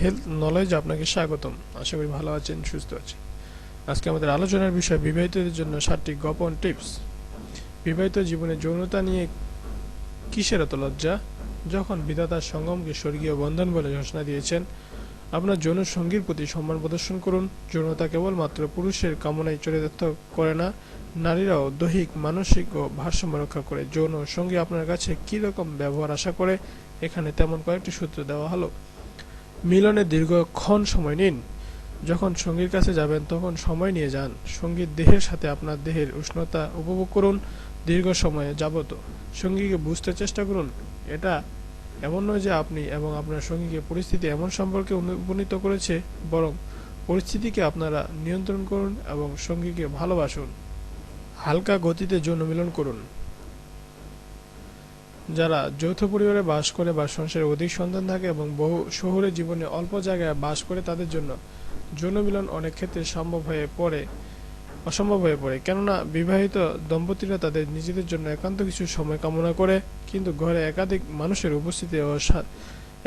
Health knowledge আপনাকে স্বাগতম। আশা করি ভালো আছেন, সুস্থ আছেন আজকে আমাদের আলোচনার বিষয় বিবাহিতদের জন্য সাতটি গোপন টিপস। বিবাহিত জীবনে যৌনতা নিয়ে কিসের এত লজ্জা? যখন বিধাতার সঙ্গমকে স্বর্গীয় বন্ধন বলে ঘোষণা দিয়েছেন, আপনার যৌন সঙ্গীর প্রতি সম্মান প্রদর্শন করুন। যৌনতা কেবলমাত্র পুরুষের কামনায় চরিতার্থ করে না, নারীরাও দৈহিক, মানসিক ও ভারসাম্য রক্ষা করে। যৌন সঙ্গী আপনার কাছে কী রকম ব্যবহার আশা করে? এখানে তেমন কয়েকটি সূত্র দেওয়া হলো। মিলনে দীর্ঘক্ষণ সময় নিন। যখন সঙ্গীর কাছে যাবেন, তখন সময় নিয়ে যান। সঙ্গীর দেহের সাথে আপনার দেহের উষ্ণতা উপভোগ করুন দীর্ঘ সময়ে যাবত। সঙ্গীকে বুঝতে চেষ্টা করুন। এটা এমন নয় যে আপনি এবং আপনার সঙ্গীকে পরিস্থিতি এমন সম্পর্কে উপনীত করেছে, বরং পরিস্থিতিকে আপনারা নিয়ন্ত্রণ করুন এবং সঙ্গীকে ভালোবাসুন। হালকা গতিতে যৌন মিলন করুন। যারা যৌথ পরিবারে বাস করে বা সংসারে অধিক সন্তান থাকে এবং বহু শহুরে জীবনে অল্প জায়গায় বাস করে, তাদের জন্য যৌন মিলন অনেক ক্ষেত্রে সম্ভব হয়ে পড়ে, অসম্ভব হয়ে পড়ে। কেননা বিবাহিত দম্পতিরা তাদের নিজেদের জন্য একান্ত কিছু সময় কামনা করে, কিন্তু ঘরে একাধিক মানুষের উপস্থিতি ও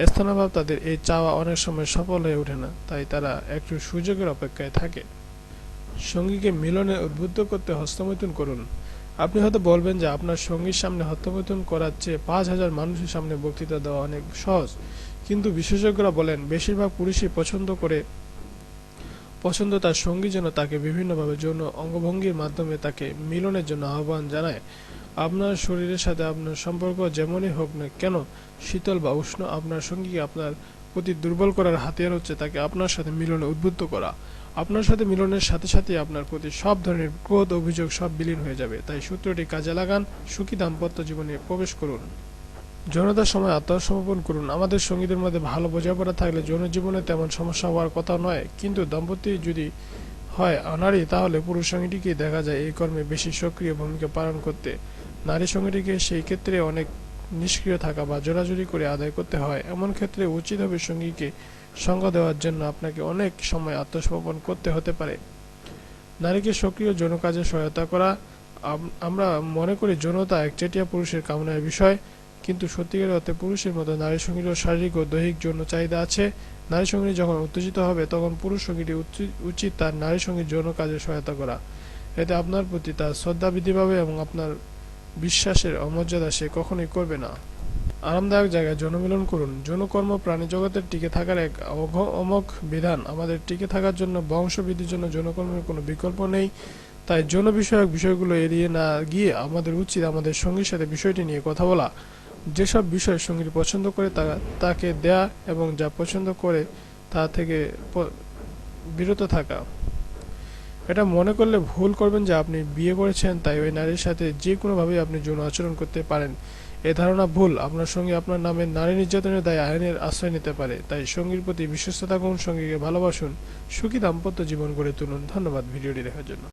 স্থানাভাব তাদের এই চাওয়া অনেক সময় সফল হয়ে ওঠে না, তাই তারা একটু সুযোগের অপেক্ষায় থাকে। সঙ্গীকে মিলনে উদ্বুদ্ধ করতে হস্তমৈথুন করুন। আপনি হয়তো বলবেন যে আপনার সঙ্গীর সামনে হস্তমৈথুন করার চেয়ে পাঁচ হাজার মানুষের সামনে বক্তৃতা দেওয়া অনেক সহজ। কিন্তু বিশেষজ্ঞরা বলেন, বেশিরভাগ পুরুষই পছন্দ করে, পছন্দ তার সঙ্গী যেন তাকে বিভিন্নভাবে যৌন অঙ্গভঙ্গির মাধ্যমে তাকে মিলনের জন্য আহ্বান জানায়। আপনার শরীরের সাথে আপনার সম্পর্ক যেমনই হোক না কেন, শীতল বা উষ্ণ, আপনার সঙ্গীকে আপনার প্রতি দুর্বল করার হাতিয়ার হচ্ছে তাকে আপনার সাথে মিলনে উদ্বুদ্ধ করা। আপনার সাথে মিলনের সাথে সাথে আপনার প্রতি সব ধরনের ক্রোধ, অভিযোগ সব বিলীন হয়ে যাবে। তাই সূত্রটি কাজে লাগান, সুখী দাম্পত্য জীবনে প্রবেশ করুন। যৌনতার সময় আত্মসমর্পণ করুন। আমাদের সঙ্গীদের মধ্যে ভালো বোঝাপড়া থাকলে যৌন জীবনে তেমন সমস্যা হওয়ার কথা নয়। কিন্তু দম্পতি যদি হয় অনারী, তাহলে পুরুষ সঙ্গীটিকে দেখা যায় এই কর্মে বেশি সক্রিয় ভূমিকা পালন করতে। নারী সঙ্গীটিকে সেই ক্ষেত্রে অনেক নিষ্ক্রিয় থাকা বা জোরাজুরি করে আদায় করতে হয়। এমন ক্ষেত্রে উচিত হবে সঙ্গীকে সঙ্গ দেওয়ার জন্য আপনাকে অনেক সময় আত্মসমর্পণ করতে হতে পারে। নারীকে সক্রিয় যৌন কাজে সহায়তা করা আমরা মনে করি যৌনতা একচেটিয়া পুরুষের কামনার বিষয়, কিন্তু সত্যিকার অর্থে পুরুষের মতো নারী সঙ্গীরও শারীরিক ও দৈহিক যৌন চাহিদা আছে। নারী সঙ্গী যখন উত্তেজিত হবে, তখন পুরুষ সঙ্গীটি উচি- উচিত তার নারী সঙ্গীর যৌন কাজে সহায়তা করা। এতে আপনার প্রতি তার শ্রদ্ধা বৃদ্ধি পাবে এবং আপনার বিশ্বাসের অমর্যাদা সে কখনোই করবে না। আরামদায়ক জায়গায় জনমিলন করুন। যৌনকর্ম প্রাণী জগতের টিকে থাকার এক অমোঘ বিধান। আমাদের টিকে থাকার জন্য বংশবৃদ্ধির জন্য যৌনকর্মের কোনো বিকল্প নেই। তাই যৌন বিষয়ক বিষয়গুলো এড়িয়ে না গিয়ে আমাদের উচিত আমাদের সঙ্গীর সাথে বিষয়টি নিয়ে কথা বলা। যেসব বিষয় সঙ্গীর পছন্দ করে তা, তাকে দেয়া এবং যা পছন্দ করে তা থেকে বিরত থাকা। এটা মনে করলে ভুল করবেন যে আপনি বিয়ে করেছেন, তাই ওই নারীর সাথে যে কোনোভাবেই আপনি যৌন আচরণ করতে পারেন। এ ধারণা ভুল। আপনার সঙ্গে আপনার নামে নারী নির্যাতনের দায় আইনের আশ্রয় নিতে পারে। তাই সঙ্গীর প্রতি বিশ্বস্ত থাকুন সঙ্গীকে ভালোবাসুন, সুখী দাম্পত্য জীবন গড়ে তুলুন। ধন্যবাদ ভিডিওটি দেখার জন্য।